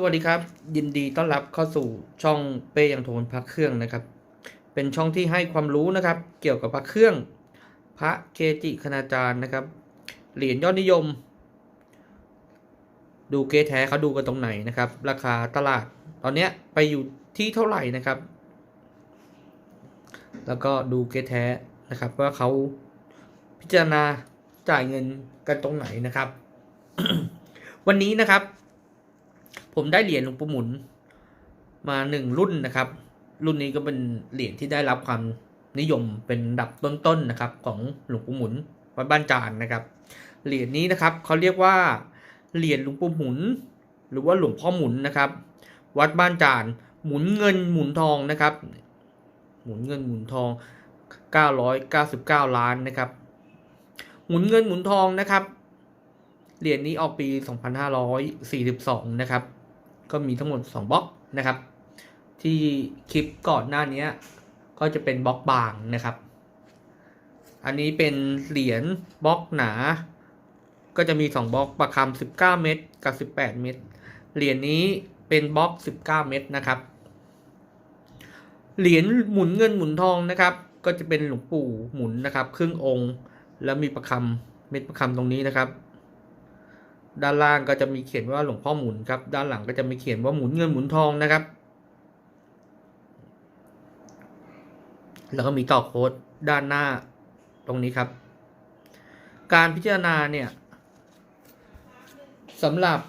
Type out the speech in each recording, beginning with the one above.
สวัสดีครับ ยินดีต้อนรับเข้าสู่ช่องเป้ยังโทนพระเครื่องนะครับ เป็นช่องที่ให้ความรู้นะครับ เกี่ยวกับพระเครื่อง พระเกจิคณาจารย์นะครับ เหรียญยอดนิยม ดูเกแท้เขาดูกันตรงไหนนะครับ ราคาตลาดตอนเนี้ยไปอยู่ที่เท่าไหร่นะครับ แล้วก็ดูเกแท้นะครับ ว่าเขาพิจารณาจ่ายเงินกันตรงไหนนะครับ วันนี้นะครับ ผมได้เหรียญหลวงปู่หมุนมาหนึ่งรุ่นนะครับ รุ่นนี้ก็เป็นเหรียญที่ได้รับความนิยมเป็นดับต้นๆนะครับ ของหลวงปู่หมุนวัดบ้านจานนะครับ เหรียญนี้นะครับเขาเรียกว่าเหรียญหลวงปู่หมุน หรือว่าหลวงพ่อหมุนนะครับ วัดบ้านจานหมุนเงินหมุนทองนะครับ หมุนเงินหมุนทอง 999 ล้านนะครับ หมุนเงินหมุนทองนะครับเหรียญนี้ออกปี 2542 นะครับ ก็มีทั้งหมด 2บล็อกนะครับ ที่คลิปก่อนหน้านี้ก็จะเป็นบล็อกบางนะครับ อันนี้เป็นเหรียญบล็อกหนา ก็จะมี 2บล็อกประคำ19 เม็ดกับ 18 เม็ดเหรียญนี้เป็นบล็อก 19 เม็ดนะครับ เหรียญหมุนเงินหมุนทองนะครับ ก็จะเป็นหลวงปู่หมุนนะครับ ครึ่งองค์ แล้วมีประคำเม็ดประคำตรงนี้นะครับ ด้านล่างก็จะมีเขียนว่าหลวงพ่อหมุนครับ ด้านหลังก็จะมีเขียนว่าหมุนเงินหมุนทองนะครับ แล้วก็มีต่อโค้ดด้านหน้าตรงนี้ครับ การพิจารณาเนี่ยสำหรับ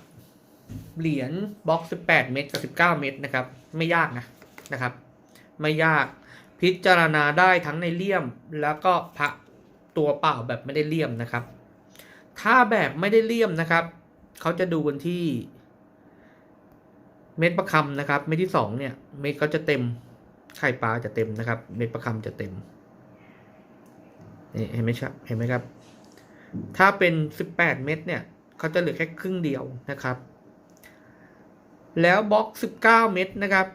เหรียญบล็อก 18 เม็ดกับ 19 เม็ดนะครับ ไม่ยากนะนะครับ ไม่ยากพิจารณาได้ทั้งในเลี่ยมแล้วก็พระตัวเปล่าแบบไม่ได้เลี่ยมนะครับ ถ้าแบบไม่ได้เลี่ยมนะครับ เขาจะดูกันที่ เม็ดประคำนะครับ เม็ดที่สองเนี่ย เม็ดก็จะเต็ม ไข่ปลาจะเต็มนะครับ เม็ดประคำจะเต็ม นี่เห็นไหมครับ เห็นไหมครับ ถ้าเป็นสิบแปดเม็ดเนี่ย เขาจะเหลือแค่ครึ่งเดียวนะครับ แล้วบล็อกสิบเก้าเม็ดนะครับ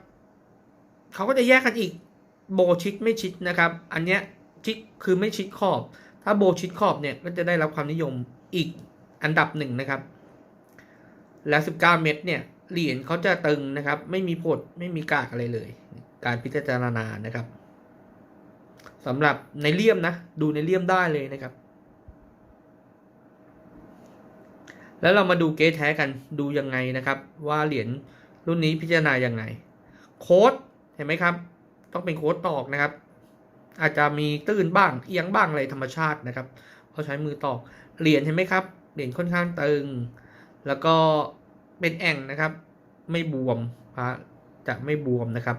เขาก็จะแยกกันอีก โบชิดไม่ชิดนะครับ อันเนี้ยชิดคือไม่ชิดขอบ ถ้าโบชิดขอบเนี่ยก็จะได้รับความนิยมอีกอันดับหนึ่งนะครับ แล้ว 19 เม็ดเนี่ยเหรียญเขาจะตึงนะครับ ไม่มีผดไม่มีกากอะไรเลย การพิจารณานะครับสำหรับในเลี่ยมนะ ดูในเลี่ยมได้เลยนะครับ แล้วเรามาดูเกสแท้กันดูยังไงนะครับ ว่าเหรียญรุ่นนี้พิจารณายังไง โค้ดเห็นไหมครับ ต้องเป็นโค้ดตอกนะครับ อาจจะมีตื้นบ้างเอียงบ้างอะไรธรรมชาตินะครับเพราะใช้มือตอกเหรียญเห็นไหมครับเหรียญค่อนข้างตึง แล้วก็เป็นแอ่งนะครับ ไม่บวมพระจะไม่บวมนะครับ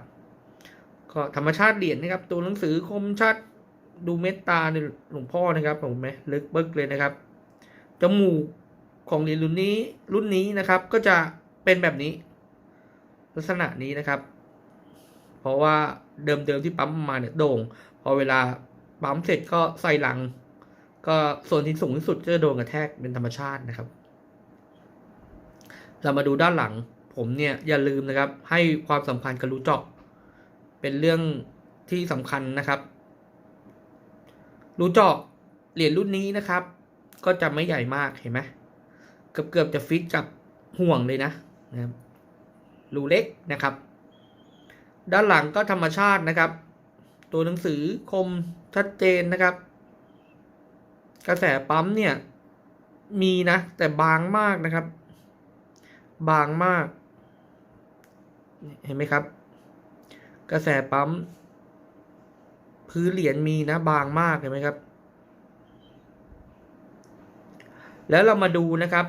ก็ธรรมชาติเหรียญนะครับ ตัวหนังสือคมชัดดูเมตตาในหลวงพ่อนะครับผมไหมลึกเบิกเลยนะครับจมูกของเหรียญรุ่นนี้รุ่นนี้นะครับ ก็จะเป็นแบบนี้ ลักษณะนี้นะครับ เพราะว่าเดิมๆที่ปั๊มมาเนี่ยโด่ง พอเวลาปั๊มเสร็จก็ใส่หลัง ก็ส่วนที่สูงที่สุดจะโดนกระแทกเป็นธรรมชาตินะครับ เรามาดูด้านหลัง ผมเนี่ยอย่าลืมนะครับ ให้ความสำคัญกับรูจาะเป็นเรื่องที่สำคัญนะครับ รูจาะเหรียญรุ่นนี้นะครับ ก็จะไม่ใหญ่มากเห็นไหมเกือบเกือบจะฟิตกับห่วงเลยนะนะครับรูเล็กนะครับ ด้านหลังก็ธรรมชาตินะครับ ตัวหนังสือคมชัดเจนนะครับ กระแสปั๊มเนี่ยมีนะ แต่บางมากนะครับ บางมาก เห็นไหมครับ กระแสปั๊ม พื้นเหรียญมีนะบางมากเห็นไหมครับ แล้วเรามาดูนะครับ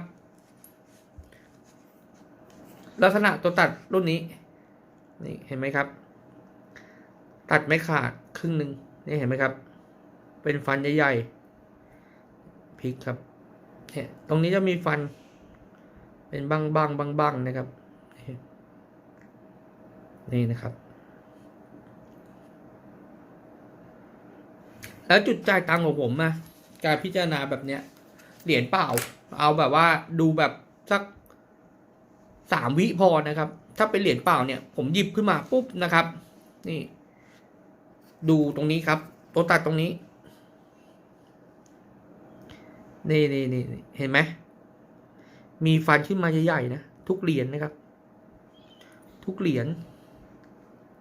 ลักษณะตัวตัดรุ่นนี้ นี่เห็นไหมครับ ตัดไม่ขาดครึ่งหนึ่งนี่เห็นไหมครับ เป็นฟันใหญ่ๆพลิกครับเนี่ยตรงนี้จะมีฟัน เป็นบางบางบางบางนะครับ นี่นะครับ แล้วจุดจ่ายตังค์ของผมนะการพิจารณาแบบเนี้ยเหรียญเปล่า เอาแบบว่าดูแบบสักสามวิพอนะครับ ถ้าเป็นเหรียญเปล่าเนี่ย ผมหยิบขึ้นมาปุ๊บนะครับ นี่ ดูตรงนี้ครับ ตัวตัดตรงนี้ นี่นี่นี่เห็นไหม มีฟันขึ้นมาใหญ่ๆนะทุกเหรียญนะครับ ทุกเหรียญ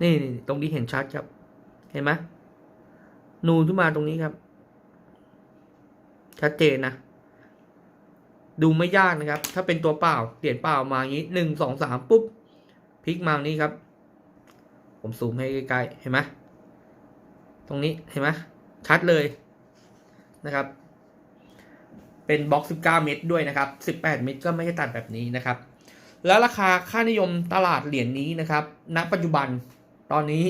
นี่นี่ตรงนี้เห็นชัดครับ เห็นไหมนูนขึ้นมาตรงนี้ครับ ชัดเจนนะดูไม่ยากนะครับ ถ้าเป็นตัวเปล่าเหรียญเปล่ามาอย่างนี้หนึ่งสองสามปุ๊บพลิกมาอย่างนี้ครับ ผมซูมให้ใกล้ๆเห็นไหมตรงนี้เห็นไหมชัดเลยนะครับ เป็นบล็อก 19 เม็ดด้วยนะครับ 18 เม็ดก็ไม่ใช่ตัดแบบนี้นะครับ แล้วราคาค่านิยมตลาดเหรียญนี้นะครับ ณ ปัจจุบันตอนนี้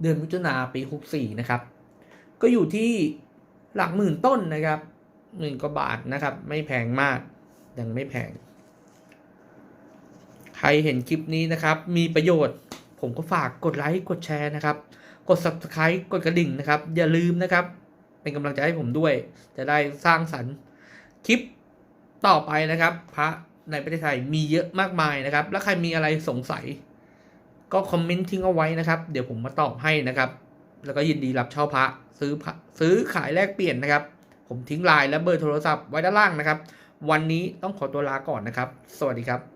เดือนมิถุนาปี 64 นะครับ ก็อยู่ที่หลักหมื่นต้นนะครับหมื่นกว่าบาทนะครับ ไม่แพงมาก ยังไม่แพง ใครเห็นคลิปนี้นะครับ มีประโยชน์ ผมก็ฝากกดไลค์ กดแชร์นะครับ กด subscribe กดกระดิ่งนะครับ อย่าลืมนะครับ เป็นกำลังใจให้ผมด้วย จะได้สร้างสรรค์ คลิปต่อไปนะครับ พระในประเทศไทยมีเยอะมากมายนะครับ แล้วใครมีอะไรสงสัย ก็คอมเมนต์ทิ้งเอาไว้นะครับ เดี๋ยวผมมาตอบให้นะครับ แล้วก็ยินดีรับเช่าพระซื้อพระซื้อขายแลกเปลี่ยนนะครับ ผมทิ้งไลน์และเบอร์โทรศัพท์ไว้ด้านล่างนะครับ วันนี้ต้องขอตัวลาก่อนนะครับ สวัสดีครับ